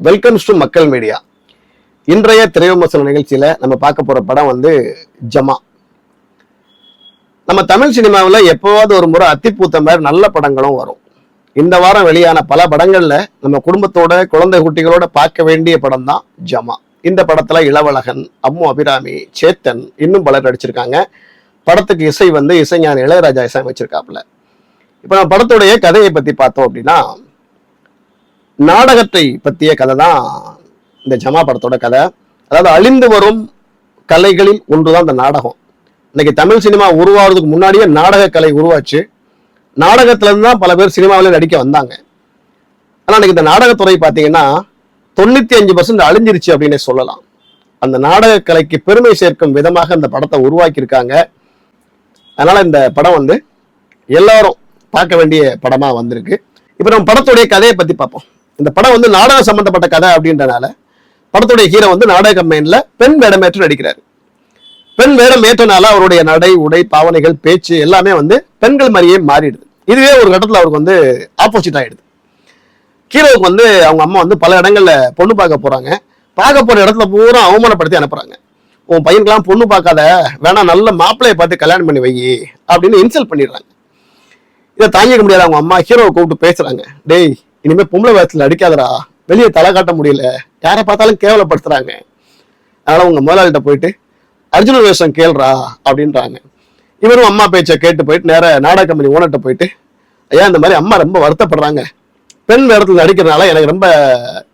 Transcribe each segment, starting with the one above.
Welcomes to மக்கள் media இன்றைய திரைவிமர்சன நிகழ்ச்சியில நம்ம பார்க்க போற படம் வந்து ஜமா நம்ம தமிழ் சினிமாவில் எப்போவாவது ஒரு முறை அத்திப்பூத்த மாதிரி நல்ல படங்களும் வரும். இந்த வாரம் வெளியான பல படங்களில் நம்ம குடும்பத்தோட குழந்தை குட்டிகளோட பார்க்க வேண்டிய படம் தான் ஜமா இந்த படத்தில் இளவழகன் அம்மு அபிராமி சேத்தன் இன்னும் பலர் நடிச்சிருக்காங்க. படத்துக்கு இசை வந்து இசைஞான இளையராஜா இசை வச்சிருக்காப்புல இப்போ நம்ம படத்துடைய கதையை பற்றி பார்த்தோம் அப்படின்னா நாடகத்தை பற்றிய கதை தான் இந்த ஜமா படத்தோட கதை. அதாவது அழிந்து வரும் கலைகளில் ஒன்றுதான் இந்த நாடகம். இன்னைக்கு தமிழ் சினிமா உருவாகிறதுக்கு முன்னாடியே நாடக கலை உருவாச்சு. நாடகத்துல இருந்து தான் பல பேர் சினிமாவில் நடிக்க வந்தாங்க. ஆனால் இன்னைக்கு இந்த நாடகத்துறை பார்த்தீங்கன்னா தொண்ணூத்தி அஞ்சு பர்சன்ட் அழிஞ்சிருச்சு அப்படின்னே சொல்லலாம். அந்த நாடக கலைக்கு பெருமை சேர்க்கும் விதமாக இந்த படத்தை உருவாக்கியிருக்காங்க. அதனால இந்த படம் வந்து எல்லாரும் பார்க்க வேண்டிய படமா வந்திருக்கு. இப்போ நம்ம படத்துடைய கதையை பத்தி பார்ப்போம். இந்த படம் வந்து நாடகம் சம்பந்தப்பட்ட கதை அப்படின்றனால படத்துடைய ஹீரோ வந்து நாடக கம்பெனியில் பெண் வேடமேற்று நடிக்கிறாரு. பெண் வேடம் ஏற்றனால அவருடைய நடை உடை பாவனைகள் பேச்சு எல்லாமே வந்து பெண்கள் மாதிரியே மாறிடுது. இதுவே ஒரு கட்டத்தில் அவருக்கு வந்து ஆப்போசிட் ஆகிடுது ஹீரோவுக்கு வந்து அவங்க அம்மா வந்து பல இடங்களில் பொண்ணு பார்க்க போகிறாங்க பார்க்க போகிற இடத்துல பூரா அவமானப்படுத்தி அனுப்புகிறாங்க உன் பையனுக்கெல்லாம் பொண்ணு பார்க்காத வேணா நல்ல மாப்பிள்ளையை பார்த்து கல்யாணம் பண்ணி வை அப்படின்னு இன்சல்ட் பண்ணிடுறாங்க. இதை தாங்கிக்க முடியாது அவங்க அம்மா ஹீரோவை கூப்பிட்டு பேசுகிறாங்க டேய் இனிமே பொம்பளை வயசுல அடிக்காதடா வெளியே தலை காட்ட முடியல. யாரை பார்த்தாலும் கேவலப்படுத்துறாங்க. அதனால உங்க முதலாளிகிட்ட போயிட்டு அர்ஜுன வேஷம் கேள்றா அப்படின்றாங்க. இவரும் அம்மா பேச்சை கேட்டு போயிட்டு நேர நாடக கம்பெனி ஓனர்கிட்ட போயிட்டு ஐயா இந்த மாதிரி அம்மா ரொம்ப வருத்தப்படுறாங்க. பெண் வேடத்துல நடிக்கிறதுனால எனக்கு ரொம்ப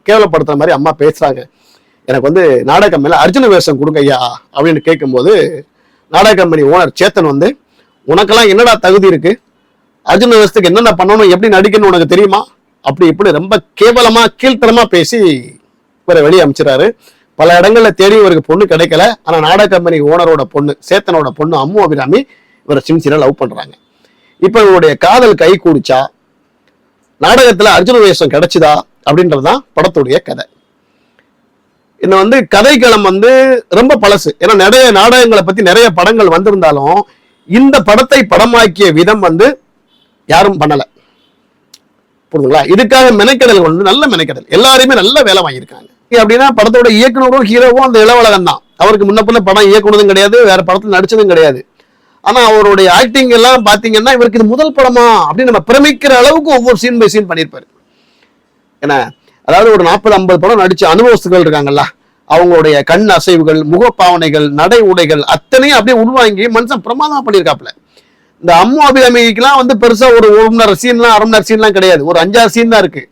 கேவலப்படுத்துற மாதிரி அம்மா பேசுறாங்க. எனக்கு வந்து நாடக கம்பெனியில் அர்ஜுன வேஷம் கொடுங்க ஐயா அப்படின்னு கேட்கும்போது நாடக கம்பெனி ஓனர் சேத்தன் வந்து உனக்கெல்லாம் என்னடா தகுதி இருக்கு? அர்ஜுன வேஷத்துக்கு என்னென்ன பண்ணணும்? எப்படி நடிக்கணும்னு உனக்கு தெரியுமா? அப்படி இப்படி ரொம்ப கேவலமா கீழ்த்தனமா பேசி இவரை வெளியே அமைச்சிறாரு. பல இடங்கள்ல தேடி இவருக்கு பொண்ணு கிடைக்கல. ஆனா நாடக கம்பெனி ஓனரோட பொண்ணு சேத்தனோட பொண்ணு அம்மு அபிராமி இவரை சின்சியரா லவ் பண்றாங்க. இப்ப இவருடைய காதல் கை கூடிச்சா நாடகத்துல அர்ஜுன வேஷம் கிடைச்சுதா அப்படின்றதுதான் படத்துடைய கதை. இந்த வந்து கதைக்களம் வந்து ரொம்ப பழசு. ஏன்னா நிறைய நாடகங்களை பத்தி நிறைய படங்கள் வந்திருந்தாலும் இந்த படத்தை படமாக்கிய விதம் வந்து யாரும் பண்ணலை. புரியுதுங்களா இதுக்காக மெனக்கெடல் வந்து நல்ல மெனக்கெடல். எல்லாருமே நல்ல வேலை வாங்கியிருக்காங்க. அப்படின்னா படத்தோட இயக்குனரும் ஹீரோவும் அந்த இளவழகன் தான். அவருக்கு முன்ன பின்ன படம் இயக்குனதும் கிடையாது வேற படத்துல நடிச்சதும் கிடையாது. ஆனா அவருடைய ஆக்டிங் எல்லாம் பாத்தீங்கன்னா இவருக்கு இது முதல் படமா அப்படின்னு நம்ம பிரமிக்கிற அளவுக்கு ஒவ்வொரு சீன் பை சீன் பண்ணியிருப்பாரு. ஏன்னா அதாவது ஒரு நாற்பது ஐம்பது படம் நடிச்ச அனுபவஸ்துகள் இருக்காங்கல்ல அவங்களுடைய கண் அசைவுகள் முகப்பாவனைகள் நடை உடைகள் அத்தனையும் அப்படியே உள்வாங்கி மனுஷன் பிரமாதமா பண்ணியிருக்காப்புல. இந்த அம்மு அபிராமிக்கெல்லாம் வந்து பெருசா ஒரு ஒரு மணி நேரம் சீன்லாம் அரை மணி நேரம் சீன்லாம் கிடையாது. ஒரு அஞ்சாறு சீன் தான் இருக்கு.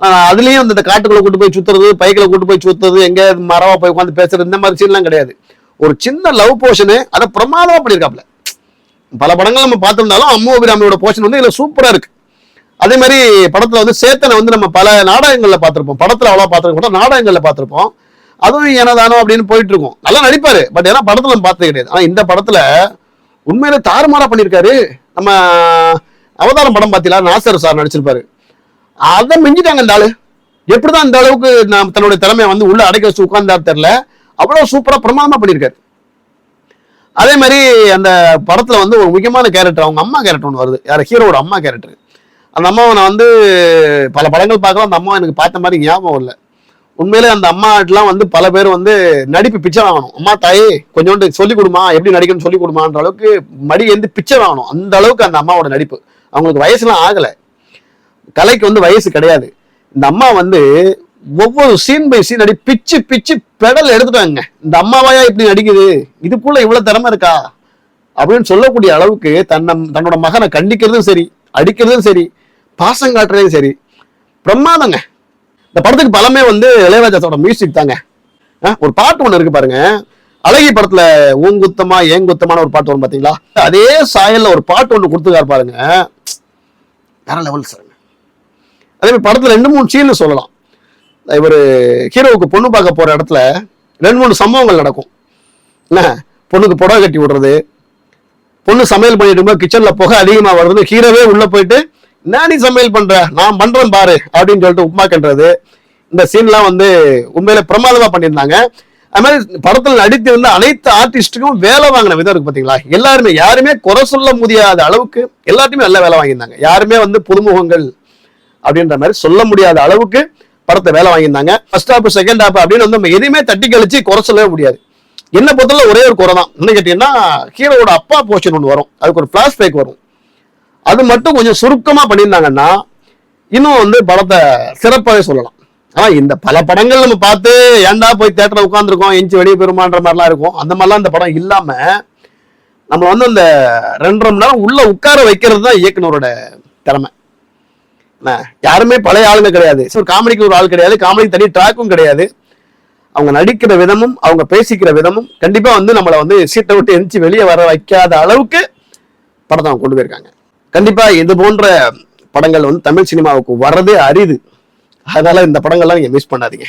ஆஹ் அதுலயும் அந்த காட்டுக்குள்ள கூட்டு போய் சுத்துறது பைக்கில் கூட்டு போய் சுத்துறது எங்க மரவா போய் உட்காந்து பேசுறது இந்த மாதிரி சீன்லாம் கிடையாது. ஒரு சின்ன லவ் போர்ஷனு அதை பிரமாதமா பண்ணியிருக்காப்புல. பல படங்கள் நம்ம பார்த்துருந்தாலும் அம்மு அபிராமியோட போர்ஷன் வந்து இதுல சூப்பரா இருக்கு. அதே மாதிரி படத்துல வந்து சேத்தனை வந்து நம்ம பல நாடகங்கள்ல பார்த்திருப்போம். படத்துல அவ்வளவு பார்த்துருக்க கூட நாடகங்கள்ல பார்த்திருப்போம். அதுவும் எனதானோ அப்படின்னு போயிட்டு இருக்கோம். நல்லா நடிப்பாரு பட் ஏன்னா படத்துல நம்ம பார்த்தது கிடையாது. ஆனா இந்த படத்துல உண்மையில தாறுமாறா பண்ணியிருக்காரு. நம்ம அவதாரம் படம் பார்த்தீங்களா? நாசர் சார் நடிச்சிருப்பாரு. அதை மிஞ்சிட்டாங்க இந்த ஆளு. எப்படிதான் இந்த அளவுக்கு நான் தன்னுடைய திறமையை வந்து உள்ள அடைக்க வச்சு உட்கார்ந்தாரு தெரில அவ்வளவு சூப்பரா பிரமாதமா பண்ணியிருக்காரு. அதே மாதிரி அந்த படத்துல வந்து ஒரு முக்கியமான கேரக்டர் அவங்க அம்மா கேரக்டர் ஒன்று வருது. யார்? ஹீரோட அம்மா கேரக்டர் அந்த அம்மாவை நான் வந்து பல படங்கள் பார்க்கலாம். அந்த அம்மா எனக்கு பார்த்த மாதிரி ஞாபகம் இல்லை உண்மையிலே அந்த அம்மாட்டெலாம் வந்து பல பேர் வந்து நடிப்பு பிச்சை வாங்கணும். அம்மா தாயே கொஞ்சோண்டு சொல்லிக் கொடுமா. எப்படி நடிக்கணும்னு சொல்லிக் கொடுமான்ற அளவுக்கு மடி வந்து பிச்சை வாங்கணும். அந்த அளவுக்கு அந்த அம்மாவோட நடிப்பு. அவங்களுக்கு வயசுலாம் ஆகலை. கலைக்கு வந்து வயசு கிடையாது. இந்த அம்மா வந்து ஒவ்வொரு சீன் பை சீன் அடி பிச்சு பிச்சு பெடல் எடுத்துட்டாங்க. இந்த அம்மாவாயா இப்படி நடிக்குது? இதுக்குள்ள இவ்வளவு திறமை இருக்கா? அப்படின்னு சொல்லக்கூடிய அளவுக்கு தன்னை தன்னோட மகனை கண்டிக்கிறதும் சரி அடிக்கிறதும் சரி பாசம் காட்டுறதும் சரி பிரமாதங்க. இந்த படத்துக்கு பலமே வந்து இளையராஜாசோட மியூசிக் தாங்க. ஒரு பாட்டு ஒன்று இருக்கு பாருங்க. அழகி படத்துல ஊங்குத்தமா ஏங்குத்தமான ஒரு பாட்டு வரும் பாத்தீங்களா? அதே சாயல்ல ஒரு பாட்டு ஒன்று கொடுத்துக்காரு பாருங்க. வேற லெவல் சார் அதே மாதிரி படத்துல ரெண்டு மூணு சீன் சொல்லலாம். இவர் ஹீரோவுக்கு பொண்ணு பார்க்க போற இடத்துல ரெண்டு மூணு சம்பவங்கள் நடக்கும். என்ன? பொண்ணுக்கு புடவை கட்டி விடுறது. பொண்ணு சமையல் பண்ணிட்டு இருக்கும்போது கிச்சன்ல புகை அதிகமாக வருது ஹீரோவே உள்ள போயிட்டு நான் நீ சமையல் பண்ற நான் பண்றேன் பாரு அப்படின்னு சொல்லிட்டு உப்புமா கன்றது இந்த சீன்லாம் வந்து உண்மையில பிரமாதமா பண்ணியிருந்தாங்க. அது மாதிரி படத்தில் நடித்து வந்த அனைத்து ஆர்டிஸ்ட்டுக்கும் வேலை வாங்கின விதம் இருக்கு பாத்தீங்களா? எல்லாருமே யாருமே குறை சொல்ல முடியாத அளவுக்கு எல்லாத்தையுமே நல்ல வேலை வாங்கியிருந்தாங்க. யாருமே வந்து புதுமுகங்கள் அப்படின்ற மாதிரி சொல்ல முடியாத அளவுக்கு படத்தை வேலை வாங்கியிருந்தாங்க. ஃபர்ஸ்ட் ஹாப் செகண்ட் ஹாப் அப்படின்னு வந்து நம்ம எதையுமே தட்டி கழிச்சு குறை சொல்லவே முடியாது. என்ன பொறுத்தவரை ஒரே ஒரு குறை தான் என்ன கேட்டீங்கன்னா ஹீரோவோட அப்பா போர்ஷன் ஒன்று வரும். அதுக்கு ஒரு ஃபிளாஷ்பேக் வரும். அது மட்டும் கொஞ்சம் சுருக்கமாக பண்ணியிருந்தாங்கன்னா இன்னும் வந்து படத்தை சிறப்பாகவே சொல்லலாம். ஆனால் இந்த பல படங்கள் நம்ம பார்த்து ஏன்டா போய் தேட்டரில் உட்காந்துருக்கோம் எஞ்சி வெளியே பெருமான்ற மாதிரிலாம் இருக்கும். அந்த மாதிரிலாம் இந்த படம் இல்லாமல் நம்ம வந்து அந்த ரெண்டரை மணி நேரம் உள்ளே உட்கார வைக்கிறது தான் இயக்குனரோட திறமை. யாருமே பழைய ஆளுங்க கிடையாது. ஒரு காமெடிக்கு ஒரு ஆள் கிடையாது. காமெடிக்கு தனி ட்ராக்கும் கிடையாது. அவங்க நடிக்கிற விதமும் அவங்க பேசிக்கிற விதமும் கண்டிப்பாக வந்து நம்மளை வந்து சீட்டை விட்டு எந்திச்சு வெளியே வர வைக்காத அளவுக்கு படத்தை அவங்க கொண்டு போயிருக்காங்க. கண்டிப்பா இது போன்ற படங்கள் வந்து தமிழ் சினிமாவுக்கு வர்றதே அரிது. அதனால இந்த படங்கள்லாம் நீங்க மிஸ் பண்ணாதீங்க.